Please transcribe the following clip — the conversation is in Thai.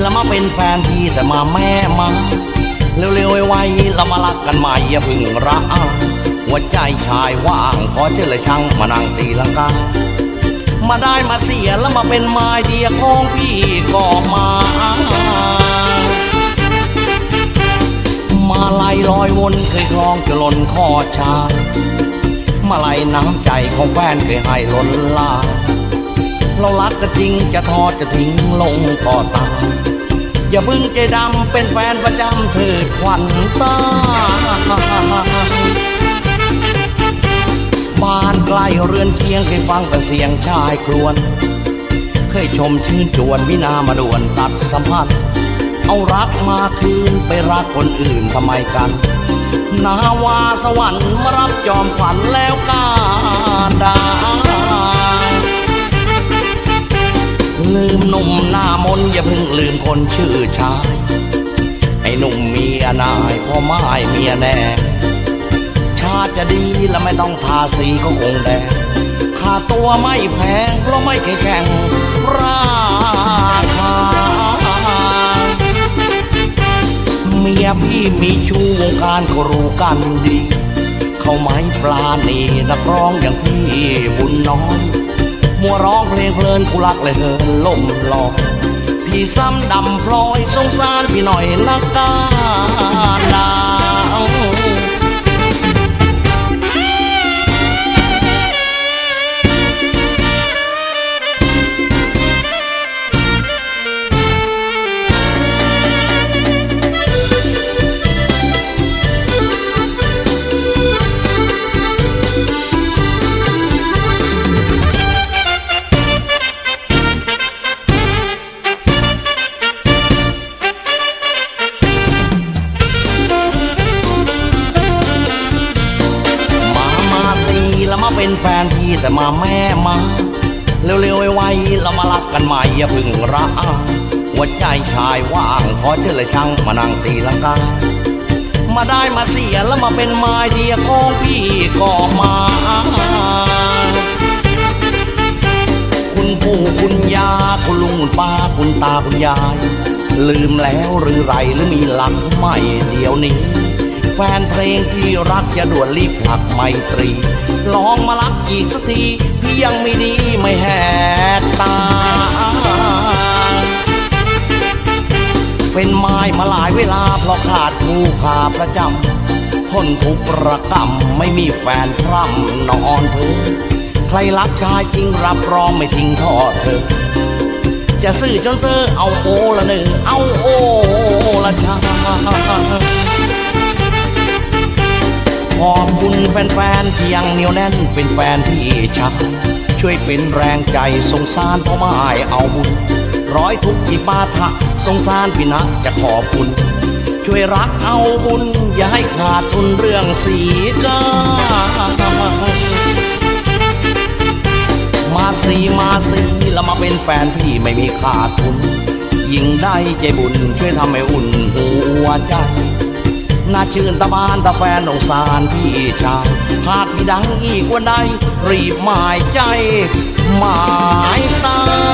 แล้วมาเป็นแฟนพี่แต่มาแม่มาเร็วๆไวๆเรามารักกันใหม่อย่าพึ่งระอาหัวใจชายว่างขอเจอเลยช่างมานั่งตีลังกามาได้มาเสียแล้วมาเป็นไม้เดียของพี่ก็มามาลายลอยวนเคยคลองจะหล่นคอชามาลายน้ำใจของแฟนเคยให้ล้นลาเรารักก็จริงจะทอดจะทิ้งลงก็ตาม อย่าพึ่งใจดำเป็นแฟนประจำเถิดขวัญตาบ้านใกล้เรือนเคียงเคยฟังแต่เสียงชายครวญเคยชมชื่นชวนวินามาด่วนตัดสัมพันธ์เอารักมาคืนไปรักคนอื่นทำไมกัน นาวาสวรรค์มารับจอมขวัญแล้วกา ลืมหนุ่มหน้ามนอย่าเพิ่งลืมคนชื่อชายไอ้หนุ่มเมียนายพ่อไม้เมียแน่ชาติจะดีและไม่ต้องทาสีก็คงแดงค่าตัวไม่แพงเพราะไม่เคยแข่งราคาเมียพี่มีชู้วงการก็รู้กันดี เขาไม้ปลาณีนักร้องอย่างพี่บุญน้อย มัวร้องเพลงเพลินกูรักเลยเฮินล่มลอยพี่ซ้ำดำพลอยสงสารพี่หน่อยนักการดาวมา เป็นแฟนพี่แต่มาแม่มาเร็วๆไวๆเรามารักกันใหม่อย่าพึ่งระอาหัวใจชายว่างขอเชิญเลยช่างมานั่งตีลังกามาได้มาเสียแล้วมาเป็นไม้เดียของพี่ก็มา คุณปู่คุณยาคุณลุงคุณป้าคุณตาคุณยาย ลืมแล้วหรือไรหรือมีหลักใหม่เดี๋ยวนี้ ฟนเพลงที่รักอย่าด่วนรีบผลักไมตรี ลองมารักอีกสักทีพี่ยังไม่ดีไม่แหกตา เป็นไม้มาหลายเวลาเพราะขาดคู่ขาประจำทนทุกข์ระกำไม่มีแฟนพร่ำนอนเธอใครรักชายจริงรับรองไม่ทิ้งทอดเธอ จะซื่อจนเธอเอาโอละหนึ่งเอาโอละชา แฟนๆที่ยังเหนียวแน่นเป็นแฟนที่ชัก ช่วยเป็นแรงใจสงสารพ่อไม้เอาบุญ ร้อยทุกที่ปาทะสงสารพี่นะจะขอบคุณ ช่วยรักเอาบุญ อย่าให้ขาดทุนเรื่องสีกามาสีมาสีแล้วมาเป็นแฟนพี่ไม่มีขาดทุนยิ่งได้ใจบุญช่วยทำให้อุ่นหัวใจ น่าชื่นตาบานตาแฟนองสารพี่ชายหากมีดังอีกวันใดรีบหมายใจ หมายตา